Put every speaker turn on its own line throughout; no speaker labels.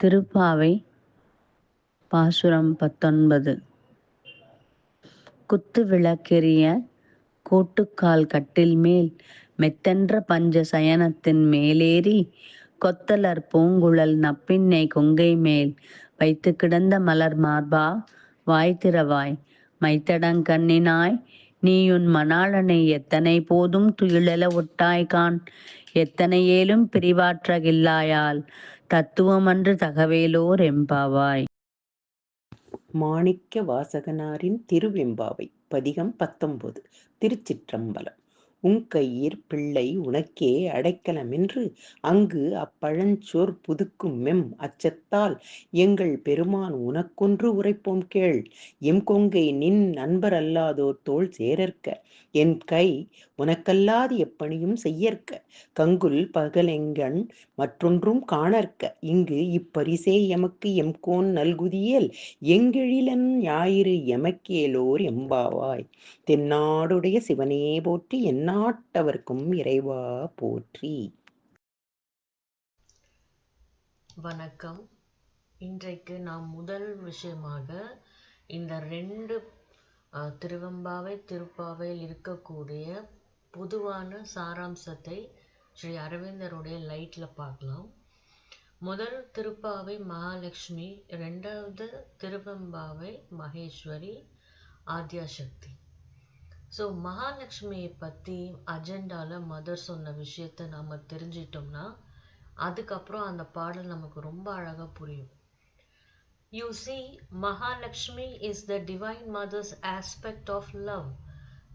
திருப்பாவை பாசுரம் பத்தொன்பது. குத்து விளக்கெரிய கூட்டுக்கால் கட்டில் மேல் மெத்தென்ற பஞ்ச சயனத்தின் மேலேறி கொத்தலர் பூங்குழல் நப்பின்னை கொங்கை மேல் வைத்து கிடந்த மலர் மார்பா வாய் திறவாய் மைத்தடங்கண்ணினாய் நீயுன் மணாளனை எத்தனை போதும் துயிலெழ ஒட்டாய்கான் எத்தனை ஏலும் பிரிவாற்றகில்லாயால் தத்துவமன்று தகவேலோர் எம்பாவாய்.
மாணிக்க வாசகனாரின் திருவெம்பாவை பதிகம் பத்தொன்பது திருச்சிற்றம்பலம். உங்கையிற் பிள்ளை உனக்கே அடைக்கலமென்று அங்கு அப்பழஞ்சோர் புதுக்கும் மெம் அச்சத்தால் எங்கள் பெருமான் உனக்கொன்று உரைப்போம் கேள். எம் கொங்கை நின் நண்பர் அல்லாதோர் தோல் சேரற்க என் கை உனக்கல்லாது எப்பணியும் செய்யற்க. கங்குல் பகலெங்கண் மற்றொன்றும் காணற்க. இங்கு இப்பரிசே எமக்கு எம்கோன் நல்குதியேல். எங்கெழிலன் ஞாயிறு எமக்கேலோர் எம்பாவாய். தென்னாடுடைய சிவனே போற்றி எந்நாட்டவர்க்கும் இறைவா போற்றி.
வணக்கம். இன்றைக்கு நாம் முதல் விஷயமாக இந்த ரெண்டு திருவெம்பாவை திருப்பாவையில் இருக்கக்கூடிய பொதுவான சாராம்சத்தை ஸ்ரீ அரவிந்தருடைய லைட்டில் பார்க்கலாம். முதல் திருப்பாவை மகாலட்சுமி ரெண்டாவது திருவெம்பாவை மகேஸ்வரி ஆத்யாசக்தி. ஸோ மகாலட்சுமியை பற்றி அஜெண்டாவில் மதர் சொன்ன விஷயத்தை நம்ம தெரிஞ்சிட்டோம்னா அதுக்கப்புறம் அந்த பாடல் நமக்கு ரொம்ப அழகாக புரியும். You see, Mahalakshmi is the Divine Mother's aspect of love,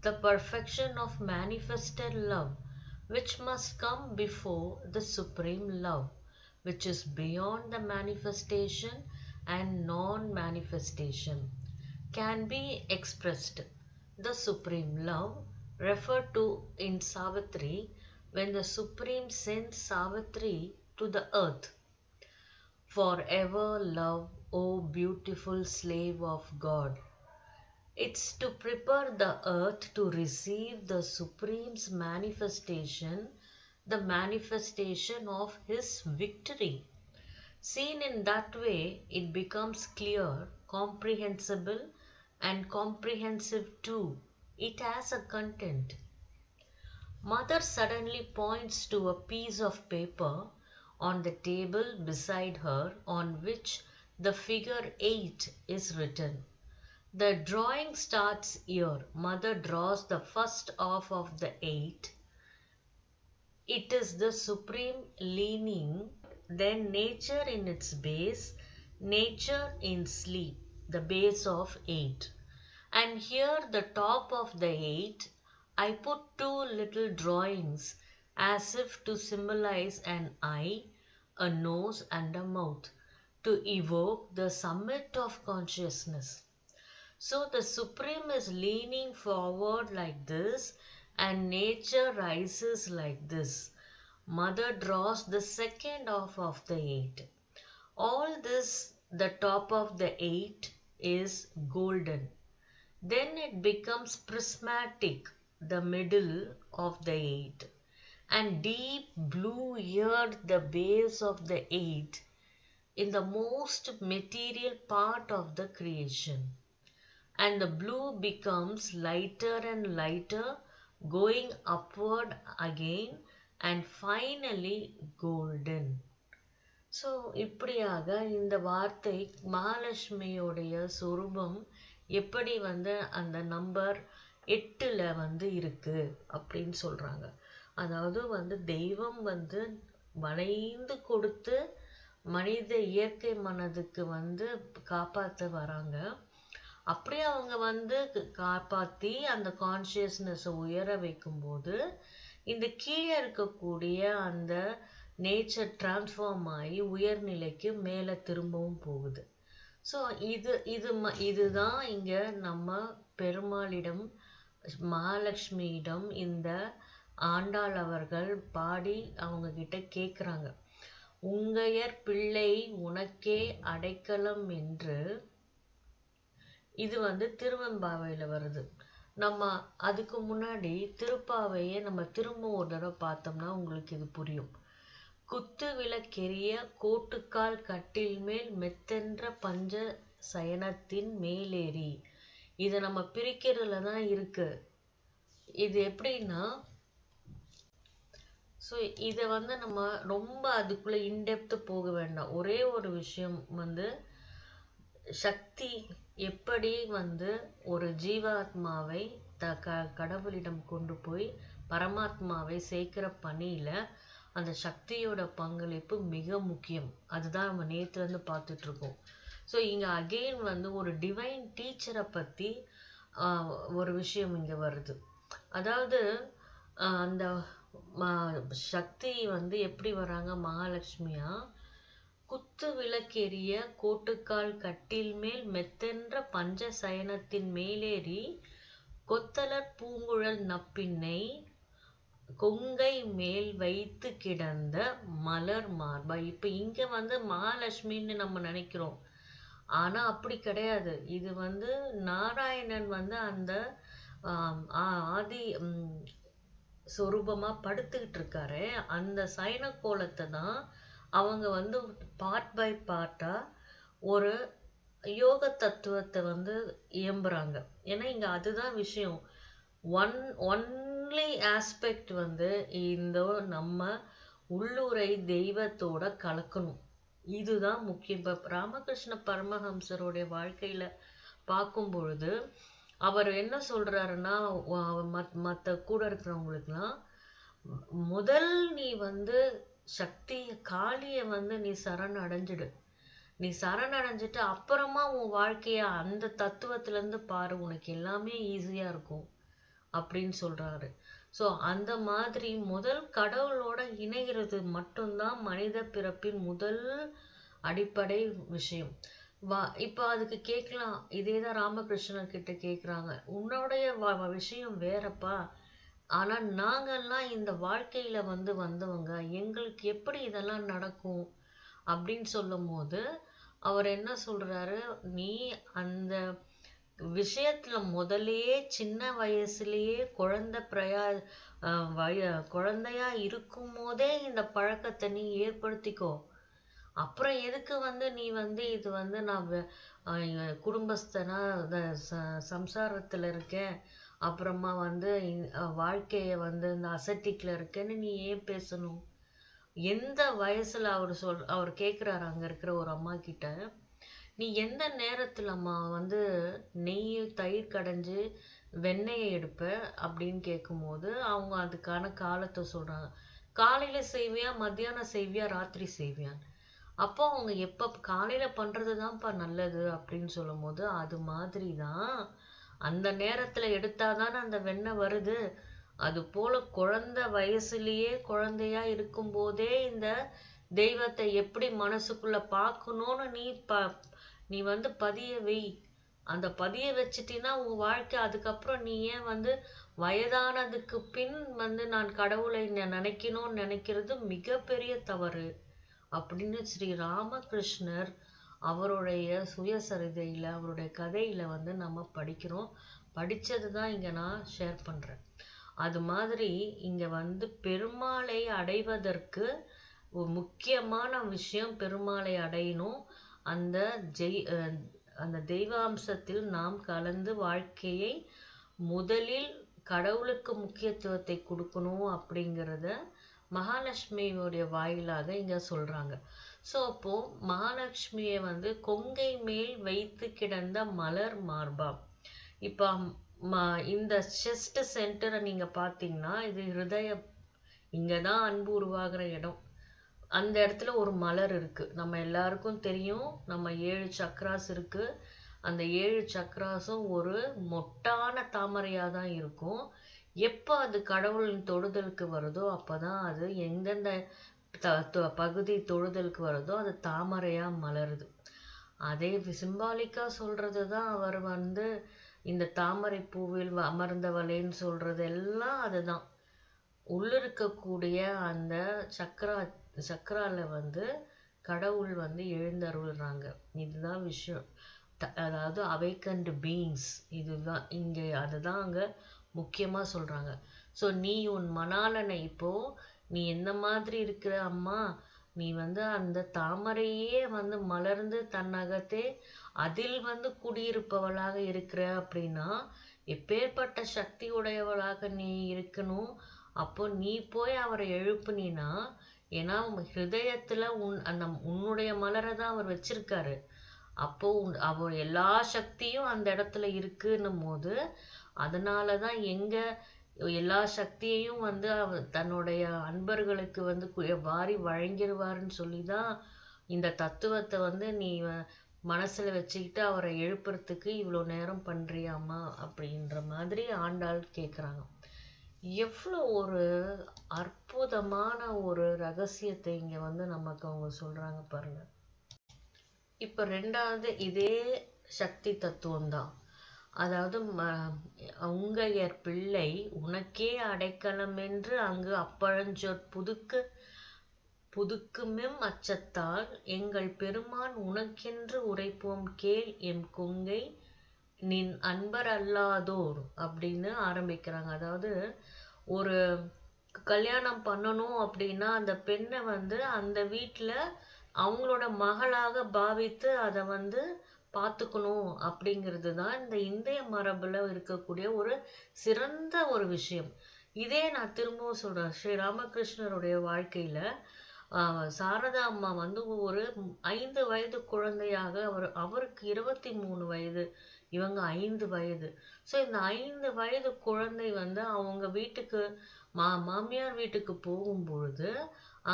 the perfection of manifested love, which must come before the supreme love, which is beyond the manifestation and non manifestation, can be expressed. The supreme love, referred to in Savitri, when the Supreme sends Savitri to the earth. Forever love, O beautiful slave of God. It's to prepare the earth to receive the Supreme's manifestation, the manifestation of His victory. Seen in that way, it becomes clear, comprehensible, and comprehensive too. It has a content. Mother suddenly points to a piece of paper on the table beside her on which the figure 8 is written. The drawing starts here. Mother draws the first half of the 8. It is the supreme leaning, then nature in its base, nature in sleep, the base of 8. And here, the top of the 8, I put two little drawings as if to symbolize an eye, a nose, and a mouth to evoke the summit of consciousness. So the Supreme is leaning forward like this, and nature rises like this. Mother draws the second half of the eight. All this, the top of the eight, is golden. Then it becomes prismatic, the middle of the eight, and deep blue here, the base of the eight, in the most material part of the creation. And the blue becomes lighter and lighter, going upward again, and finally golden. So இப்படியாக இந்த வார்த்தை மகாலட்சுமியோடைய சொரூபம் எப்படி வந்து அந்த number எட்டில் வந்து இருக்கு அப்படின்னு சொல்கிறாங்க அதாவது வந்து தெய்வம் வந்து வளைந்து கொடுத்து மனித இயற்கை மனதுக்கு வந்து காப்பாற்ற வராங்க. அப்படியே அவங்க வந்து காப்பாற்றி அந்த கான்ஷியஸ்னஸை உயர வைக்கும்போது இந்த கீழே இருக்கக்கூடிய அந்த நேச்சர் டிரான்ஸ்ஃபார்ம் ஆகி உயர்நிலைக்கு மேலே திரும்பவும் போகுது. ஸோ இது இது ம இதுதான் இங்கே நம்ம பெருமாளிடம் மகாலட்சுமியிடம் இந்த ஆண்டாள் அவர்கள் பாடி அவங்க கிட்ட கேட்குறாங்க உங்கையர் பிள்ளை உனக்கே அடைக்கலம் என்று இது வந்து திருவெம்பாவையில் வருது. நம்ம அதுக்கு முன்னாடி திருப்பாவையை நம்ம திரும்ப ஒரு தடவை பார்த்தோம்னா உங்களுக்கு இது புரியும். குத்து விளக்கெரிய கோட்டுக்கால் கட்டில் மேல் மெத்தென்ற பஞ்ச சயனத்தின் மேலேறி. இதை நம்ம பிரிக்கிறதுல தான் இருக்கு. இது எப்படின்னா ஸோ இதை வந்து நம்ம ரொம்ப அதுக்குள்ளே இன்டெப்த்து போக வேண்டாம். ஒரே ஒரு விஷயம் வந்து சக்தி எப்படி வந்து ஒரு ஜீவாத்மாவை த க கடவுளிடம் கொண்டு போய் பரமாத்மாவை சேர்க்கிற பணியில் அந்த சக்தியோட பங்களிப்பு மிக முக்கியம். அதுதான் நம்ம நேற்றுலேருந்து பார்த்துட்ருக்கோம். ஸோ இங்கே அகெயின் வந்து ஒரு டிவைன் டீச்சரை பற்றி ஒரு விஷயம் இங்கே வருது. அதாவது அந்த சக்தி வந்து எப்படி வராங்க? மகாலட்சுமியா? குத்து விளக்கெரிய கோட்டுக்கால் கட்டில் மேல் மெத்தென்ற பஞ்ச சயனத்தின் மேலேறி கொத்தலர் பூங்குழல் நப்பின்னை கொங்கை மேல் வைத்து கிடந்த மலர் மார்பா. இப்ப இங்க வந்து மகாலட்சுமின்னு நம்ம நினைக்கிறோம். ஆனா அப்படி கிடையாது. இது வந்து நாராயணன் வந்து அந்த ஆதி சொரூபமாக சொரூபமா படுத்துக்கிட்டு இருக்காரு அந்த சைன கோலத்தை தான் அவங்க வந்து பார்ட் பை பார்ட்டா ஒரு யோக தத்துவத்தை வந்து இயம்புறாங்க. ஏன்னா இங்க அதுதான் விஷயம். ஒன் ஒன்லி ஆஸ்பெக்ட் வந்து இந்த நம்ம உள்ளூரை தெய்வத்தோட கலக்கணும். இதுதான் முக்கியம். இப்போ ராமகிருஷ்ண பரமஹம்சருடைய வாழ்க்கையில பார்க்கும் பொழுது அவர் என்ன சொல்றாருன்னா மத்- மத்த கூட இருக்கிறவங்களுக்குலாம் முதல் நீ வந்து சக்தி காளிய வந்து நீ சரண் அடைஞ்சிடு. நீ சரண் அடைஞ்சிட்டு அப்புறமா உன் வாழ்க்கைய அந்த தத்துவத்துல இருந்து பாரு. உனக்கு எல்லாமே ஈஸியா இருக்கும். அப்படின்னு சொல்றாரு. சோ அந்த மாதிரி முதல் கடவுளோட இணைகிறது மட்டும்தான் மனித பிறப்பின் முதல் அடிப்படை விஷயம். வா இப்போ அதுக்கு கேட்கலாம் இதேதான் ராமகிருஷ்ணர் கிட்ட கேட்குறாங்க உன்னுடைய வ- விஷயம் வேறப்பா. ஆனால் நாங்கள்லாம் இந்த வாழ்க்கையில் வந்து வந்தவங்க எங்களுக்கு எப்படி இதெல்லாம் நடக்கும் அப்படின்னு சொல்லும் போது அவர் என்ன சொல்கிறாரு நீ அந்த விஷயத்தில் முதல்லயே சின்ன வயசுலேயே குழந்தை பிரயா வய குழந்தையா இருக்கும் போதே இந்த பழக்கத்தை நீ ஏற்படுத்திக்கோ. அப்புறம் எதுக்கு வந்து நீ வந்து இது வந்து நான் குடும்பஸ்தனா இந்த ச- சம்சாரத்துல இருக்கேன் அப்புறமா வந்து வாழ்க்கையை வாழ்க்கைய வந்து இந்த அசட்டிக்ல இருக்கேன்னு நீ ஏன் பேசணும்? எந்த வயசுல அவர் சொல் அவர் கேக்குறாரு அங்க இருக்கிற ஒரு அம்மா கிட்ட நீ எந்த நேரத்தில்ம்மா வந்து நெய் தயிர் கடைஞ்சு வெண்ணெயை எடுப்ப அப்படின்னு கேட்கும்போது அவங்க அதுக்கான காலத்தை சொல்றாங்க. காலையில செய்வியா மத்தியானம் செய்வியா ராத்திரி செய்வியான்னு. அப்போ அவங்க எப்ப காலையில பண்றதுதான்ப்பா நல்லது அப்படின்னு சொல்லும் போது அது மாதிரி தான் அந்த நேரத்துல எடுத்தாதானே அந்த வெண்ணெய் வருது. அது போல குழந்தை வயசுலயே குழந்தையா இருக்கும் போதே இந்த தெய்வத்தை எப்படி மனசுக்குள்ள பார்க்கணும்னு நீ ப நீ வந்து பதிய வை. அந்த பதிய வச்சிட்டீன்னா உன் வாழ்க்கை அதுக்கப்புறம் நீ ஏன் வந்து வயதானதுக்கு பின் வந்து நான் கடவுளை நினைக்கணும்னு நினைக்கிறது மிகப்பெரிய தவறு. அப்படின்னு ஸ்ரீ ராமகிருஷ்ணர் அவருடைய சுயசரிதையில அவருடைய கதையில வந்து நம்ம படிக்கிறோம். படித்தது தான் இங்க நான் ஷேர் பண்றேன். அது மாதிரி இங்க வந்து பெருமாளை அடைவதற்கு முக்கியமான விஷயம் பெருமாளை அடையணும். அந்த ஜெய் அஹ் அந்த தெய்வாம்சத்தில் நாம் கலந்து வாழ்க்கையை முதலில் கடவுளுக்கு முக்கியத்துவத்தை கொடுக்கணும் அப்படிங்கிறத மகாலட்சுமியுடைய வாயிலாக இங்க சொல்றாங்க. சோ அப்போ மகாலட்சுமியை வந்து கொங்கை மேல் வைத்து கிடந்த மலர் மார்பா. இப்போ ம- இந்த செஸ்ட் சென்டரை நீங்க பாத்தீங்கன்னா இது ஹிருதய இங்கதான் அன்பு உருவாகிற இடம். அந்த இடத்துல ஒரு மலர் இருக்கு. நம்ம எல்லாருக்கும் தெரியும் நம்ம ஏழு சக்ராஸ் இருக்கு. அந்த ஏழு சக்ராஸும் ஒரு மொட்டான தாமரையாக தான் இருக்கும். எப்போ அது கடவுளின் தொடுதலுக்கு வருதோ அப்பதான் அது எந்தெந்த த- பகுதி தொடுதலுக்கு வருதோ அது தாமரையா மலருது. அதே சிம்பாலிக்கா சொல்றதுதான் அவர் வந்து இந்த தாமரை பூவில் அமர்ந்தவளேன்னு சொல்றது எல்லாம் அதுதான். உள்ளிருக்கக்கூடிய அந்த சக்கரா சக்கரால வந்து கடவுள் வந்து எழுந்தருள்றாங்க. இதுதான் விஷயம். அதாவது அவைக்கண்ட் பீயிங்ஸ். இதுதான் இங்க அதுதான் அங்க முக்கியமா சொல்றாங்க. சோ நீ உன் மணாலனை இப்போ நீ எந்த மாதிரி இருக்கிற அம்மா? நீ வந்து அந்த தாமரையே வந்து மலர்ந்து தன்னகத்தே அதில் வந்து குடியிருப்பவளாக இருக்கிற அப்படின்னா எப்பேற்பட்ட சக்தி உடையவளாக நீ இருக்கணும் அப்போ நீ போய் அவரை எழுப்புனீனா ஏன்னா ஹிருதயத்துல உன் அந்த உன்னுடைய மலரை தான் அவர் வச்சிருக்காரு. அப்போ உன்- அவ எல்லா சக்தியும் அந்த இடத்துல இருக்குன்னும் போது அதனால தான் எங்க எல்லா சக்தியையும் வந்து அவர் தன்னுடைய அன்பர்களுக்கு வந்து வாரி வழங்கிடுவாருன்னு சொல்லி தான் இந்த தத்துவத்தை வந்து நீ வ- வச்சுக்கிட்டு அவரை எழுப்புறதுக்கு இவ்வளோ நேரம் பண்ணுறியாமா அப்படின்ற மாதிரி ஆண்டாள் கேட்குறாங்க எவ்வளோ ஒரு அற்புதமான ஒரு ரகசியத்தை இங்கே வந்து நமக்கு அவங்க சொல்கிறாங்க பாருங்கள் இப்போ ரெண்டாவது இதே சக்தி தத்துவம் தான் அதாவது ம- உங்கையர் பிள்ளை உனக்கே அடைக்கலம் என்று அங்கு அப்பழஞ்சொற் புதுக்கு புதுக்குமெம் அச்சத்தால் எங்கள் பெருமான் உனக்கென்று உரைப்போம் கேள் எம் கொங்கை நின் அன்பர் அல்லாதோர் அப்படின்னு ஆரம்பிக்கிறாங்க. அதாவது ஒரு கல்யாணம் பண்ணணும் அப்படின்னா அந்த பெண்ணை வந்து அந்த வீட்டில் அவங்களோட மகளாக பாவித்து அதை வந்து பார்த்துக்கணும் அப்படிங்கிறது தான் இந்த இந்திய மரபில் இருக்கக்கூடிய ஒரு சிறந்த ஒரு விஷயம். இதே நான் திரும்பவும் சொல்கிறேன் ஸ்ரீ ராமகிருஷ்ணருடைய வாழ்க்கையில் சாரதா அம்மா வந்து ஒரு ஐந்து வயது குழந்தையாக அவர் அவருக்கு இருபத்தி மூணு வயது இவங்க ஐந்து வயது. ஸோ இந்த ஐந்து வயது குழந்தை வந்து அவங்க வீட்டுக்கு மா மாமியார் வீட்டுக்கு போகும் பொழுது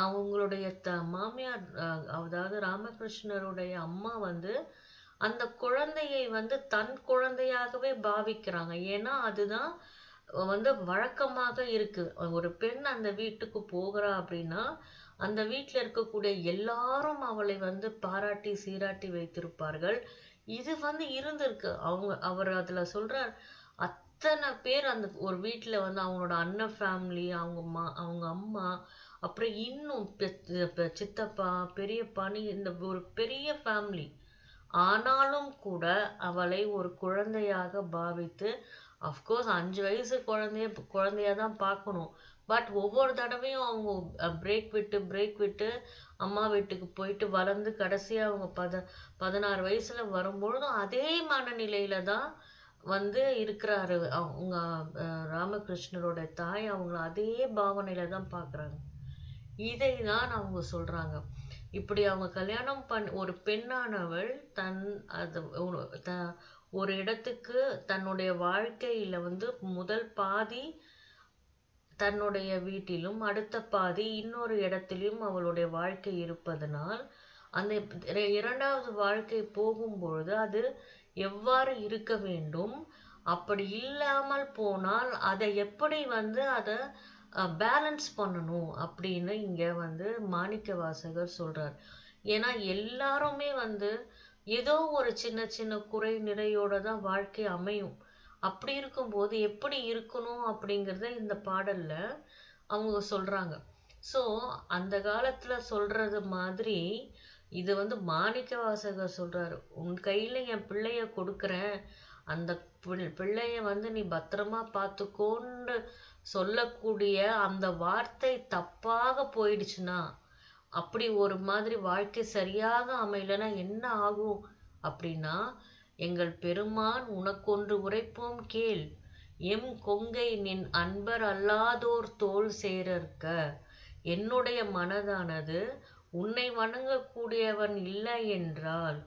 அவங்களுடைய த மாமியார் அதாவது ராமகிருஷ்ணருடைய அம்மா வந்து அந்த குழந்தையை வந்து தன் குழந்தையாகவே பாவிக்கிறாங்க. ஏன்னா அதுதான் வந்து வழக்கமாக இருக்கு. ஒரு பெண் அந்த வீட்டுக்கு போகிறா அப்படின்னா அந்த வீட்டில் இருக்கக்கூடிய எல்லாரும் அவளை வந்து பாராட்டி சீராட்டி வைத்திருப்பார்கள். இது வந்து இருந்திருக்கு. அவங்க அவர் அதுல சொல்றார் அத்தனை பேர் அந்த ஒரு வீட்டில் வந்து அவங்களோட அண்ணன் ஃபேமிலி அவங்க மா அவங்க அம்மா அப்புறம் இன்னும் சித்தப்பா பெரியப்பான்னு இந்த ஒரு பெரிய ஃபேமிலி ஆனாலும் கூட அவளை ஒரு குழந்தையாக பாவித்து அஃப்கோர்ஸ் அஞ்சு வயசு குழந்தைய குழந்தையா தான் பார்க்கணும். பட் ஒவ்வொரு தடவையும் அவங்க பிரேக் விட்டு பிரேக் விட்டு அம்மா வீட்டுக்கு போயிட்டு வளர்ந்து கடைசியா அவங்க பத பதினாறு வயசுல வரும்பொழுதும் அதே மனநிலையில தான் வந்து இருக்கிறாரு. அவங்க ராமகிருஷ்ணரோட தாய் அவங்கள அதே பாவனையில தான் பார்க்குறாங்க. இதை தான் அவங்க சொல்றாங்க. இப்படி அவங்க கல்யாணம் பண் ஒரு பெண்ணானவள் தன் அது ஒரு த- ஒரு இடத்துக்கு தன்னுடைய வாழ்க்கையில வந்து முதல் பாதி தன்னுடைய வீட்டிலும் அடுத்த பாதி இன்னொரு இடத்திலும் அவளுடைய வாழ்க்கை இருப்பதனால் அந்த இரண்டாவது வாழ்க்கை போகும்பொழுது அது எவ்வாறு இருக்க வேண்டும்? அப்படி இல்லாமல் போனால் அதை எப்படி வந்து அதை பேலன்ஸ் பண்ணணும் அப்படின்னு இங்க வந்து மாணிக்க வாசகர் சொல்றார். ஏன்னா எல்லாருமே வந்து ஏதோ ஒரு சின்ன சின்ன குறை நிறையோட தான் வாழ்க்கை அமையும். அப்படி இருக்கும்போது எப்படி இருக்கணும் அப்படிங்கிறத இந்த பாடல்ல அவங்க சொல்றாங்க. ஸோ அந்த காலத்துல சொல்றது மாதிரி இது வந்து மாணிக்க வாசகர் சொல்றாரு. உன் கையில என் பிள்ளைய கொடுக்குறேன். அந்த பிள்ளைய வந்து நீ பத்திரமா பார்த்துக்கோன்னு சொல்லக்கூடிய அந்த வார்த்தை தப்பாக போயிடுச்சுன்னா அப்படி ஒரு மாதிரி வாழ்க்கை சரியாக அமையலன்னா என்ன ஆகும் அப்படின்னா எங்கள் பெருமான் உனக்கொன்று உரைப்போம் கேள். எம் கொங்கை நின் அன்பர் அல்லாதோர் தோல் சேரற்க. என்னுடைய மனதானது உன்னை வணங்கக்கூடியவன் இல்லை என்றால்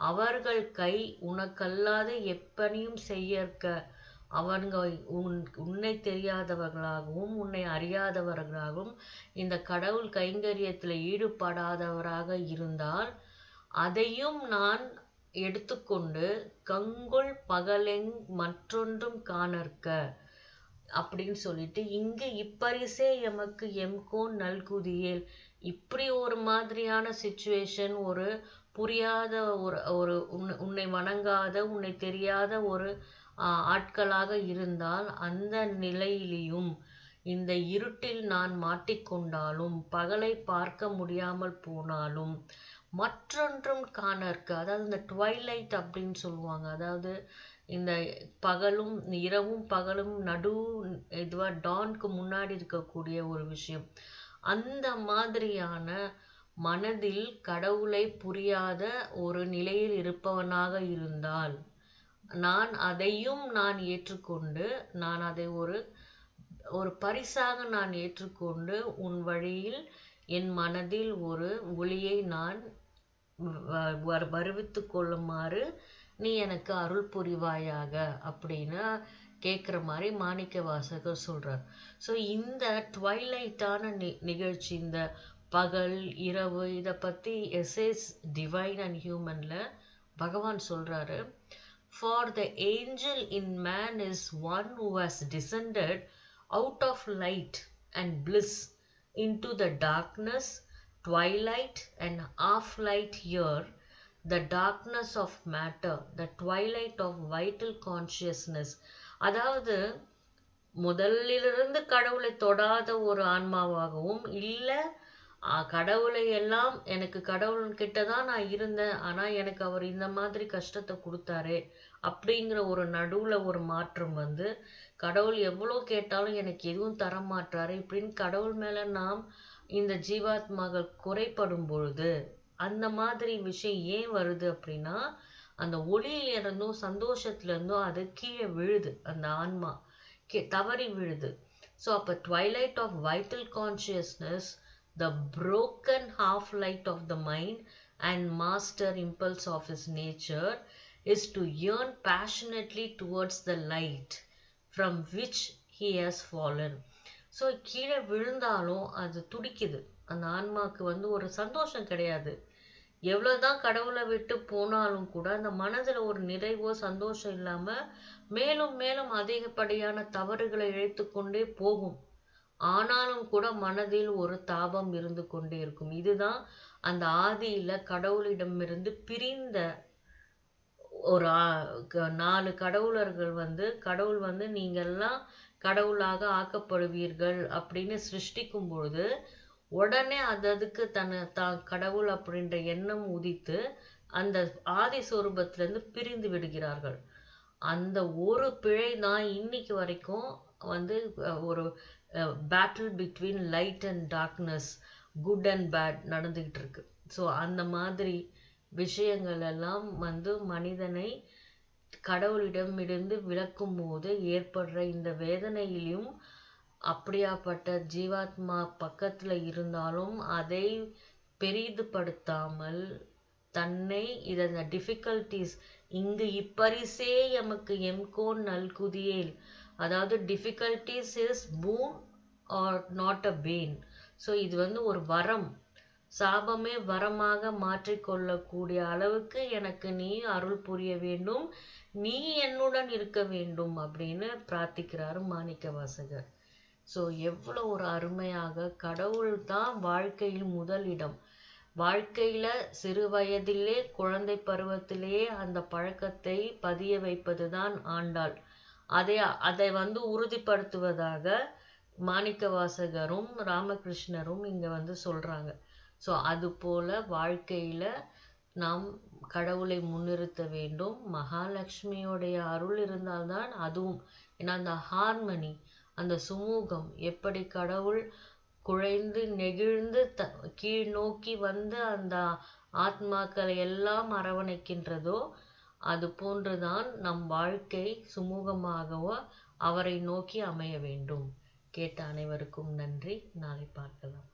அவர்கள் கை உனக்கல்லாது எப்பணியும் செய்யற்க. அவன்க உன் உன்னை தெரியாதவர்களாகவும் உன்னை அறியாதவர்களாகவும் இந்த கடவுள் கைங்கரியத்துல ஈடுபடாதவராக இருந்தால் அதையும் நான் எடுத்துக்கொண்டு கங்குள் பகலெங் மற்றொன்றும் காணற்க. அப்படின்னு சொல்லிட்டு இங்கு இப்பரிசே எமக்கு எம்கோன் நல்குதியேல். இப்படி ஒரு மாதிரியான சுச்சுவேஷன் ஒரு புரியாத ஒரு ஒரு உன்னை- உன்னை வணங்காத உன்னை தெரியாத ஒரு ஆட்களாக இருந்தால் அந்த நிலையிலையும் இந்த இருட்டில் நான் மாட்டிக்கொண்டாலும் பகலை பார்க்க முடியாமல் போனாலும் மற்றொன்றும் காணற்கு அதாவது இந்த ட்வைலைட் அப்படின்னு சொல்லுவாங்க. அதாவது இந்த பகலும் இரவும் பகலும் நடு இதுவா டான்க்கு முன்னாடி இருக்கக்கூடிய ஒரு விஷயம். அந்த மாதிரியான மனதில் கடவுளை புரியாத ஒரு நிலையில் இருப்பவனாக இருந்தால் நான் அதையும் நான் ஏற்றுக்கொண்டு நான் அதை ஒரு ஒரு பரிசாக நான் ஏற்றுக்கொண்டு உன் வழியில் என் மனதில் ஒரு ஒளியை நான் வ- கொள்ளுமாறு நீ எனக்கு அருள் புரிவாயாக அப்படின்னு கேட்குற மாதிரி மாணிக்க வாசகர் சொல்றார். ஸோ இந்த ட்வைலைட்டான நி நிகழ்ச்சி இந்த பகல் இரவு இதை பற்றி எஸ்ஏஸ் டிவைன் அண்ட் ஹியூமனில் பகவான் சொல்கிறாரு for the angel in man is one who has descended out of light and bliss into the darkness twilight and of light here the darkness of matter the twilight of vital consciousness அதாவது முதலிலிருந்து கடவுளை தொடாத ஒரு ஆன்மாவாகவும் இல்லை கடவுளை எல்லாம் எனக்கு கடவுள் கிட்ட தான் நான் இருந்தேன். ஆனா எனக்கு அவர் இந்த மாதிரி கஷ்டத்தை கொடுத்தாரே அப்படிங்கிற ஒரு நடுவுல ஒரு மாற்றம் வந்து கடவுள் எவ்வளோ கேட்டாலும் எனக்கு எதுவும் தர மாட்டாரு இப்படின்னு கடவுள் மேல நாம் இந்த ஜீவாத்மாக்கள் குறைப்படும் பொழுது அந்த மாதிரி விஷயம் ஏன் வருது அப்படின்னா அந்த ஒளியில இருந்தும் சந்தோஷத்துல இருந்தும் அது கீழே விழுது. அந்த ஆன்மா கே தவறி விழுது. ஸோ அப்போ twilight of vital consciousness the broken half light of the mind and master impulse of his nature is to yearn passionately towards the light from which he has fallen so கீழே விழுந்தாலும் அது துடிக்குது அந்த ஆன்மாவுக்கு வந்து ஒரு சந்தோஷம் கிடையாது எவ்வளோதான் கடவுளை விட்டு போனாலும் கூட அந்த மனதில் ஒரு நிறைவோ சந்தோஷம் இல்லாமல் மேலும் மேலும் அதிகப்படியான தவறுகளை இழைத்து கொண்டே போகும் ஆனாலும் கூட மனதில் ஒரு தாபம் இருந்து கொண்டே இருக்கும். இதுதான் அந்த ஆதியில கடவுளிடமிருந்து பிரிந்த ஒரு க- நாலு கடவுளர்கள் வந்து கடவுள் வந்து நீங்கள்லாம் கடவுளாக ஆக்கப்படுவீர்கள் அப்படின்னு சிருஷ்டிக்கும் பொழுது உடனே அததுக்கு தன்னை தான் கடவுள் அப்படின்ற எண்ணம் உதித்து அந்த ஆதி சொரூபத்திலிருந்து பிரிந்து விடுகிறார்கள். அந்த ஒரு பிழை தான் இன்னைக்கு வரைக்கும் வந்து ஒரு ஒரு battle between light and darkness good and bad நடந்துகிட்டு இருக்கு. ஸோ அந்த மாதிரி விஷயங்கள் எல்லாம் வந்து மனிதனை கடவுளிடமிருந்து விலக்கும் போது ஏற்படுற இந்த வேதனையிலும் அப்படியாப்பட்ட ஜீவாத்மா பக்கத்துல இருந்தாலும் அதை பெரிதுபடுத்தாமல் தன்னை இதன் டிஃபிகல்டிஸ் இங்கு இப்பரிசே எமக்கு எம்கோன் நல்குதியேல் அதாவது difficulties is boon or not a pain so இது வந்து ஒரு வரம். சாபமே வரமாக மாற்றிக்கொள்ளக்கூடிய அளவுக்கு எனக்கு நீ அருள் புரிய வேண்டும். நீ என்னுடன் இருக்க வேண்டும் அப்படின்னு பிரார்த்திக்கிறாரு மாணிக்க வாசகர் ஸோ எவ்வளோ ஒரு அருமையாக கடவுள் தான் வாழ்க்கையில் முதலிடம் வாழ்க்கையில சிறு வயதிலே குழந்தை பருவத்திலேயே அந்த பழக்கத்தை பதிய வைப்பது தான் ஆண்டாள். அதை அதை வந்து உறுதிப்படுத்துவதாக மாணிக்க வாசகரும் ராமகிருஷ்ணரும் இங்க வந்து சொல்றாங்க. ஸோ அது போல வாழ்க்கையில நாம் கடவுளை முன்னிறுத்த வேண்டும். மகாலட்சுமியோடைய அருள் இருந்தால்தான் அதுவும். ஏன்னா அந்த ஹார்மனி அந்த சுமூகம் எப்படி கடவுள் குழைந்து நெகிழ்ந்து த கீழ் நோக்கி வந்து அந்த ஆத்மாக்களை எல்லாம் அரவணைக்கின்றதோ அது போன்றுதான் நம் வாழ்க்கை சுமூகமாகவோ அவரை நோக்கி அமைய வேண்டும். கேட்ட அனைவருக்கும் நன்றி. நாளை பார்க்கலாம்.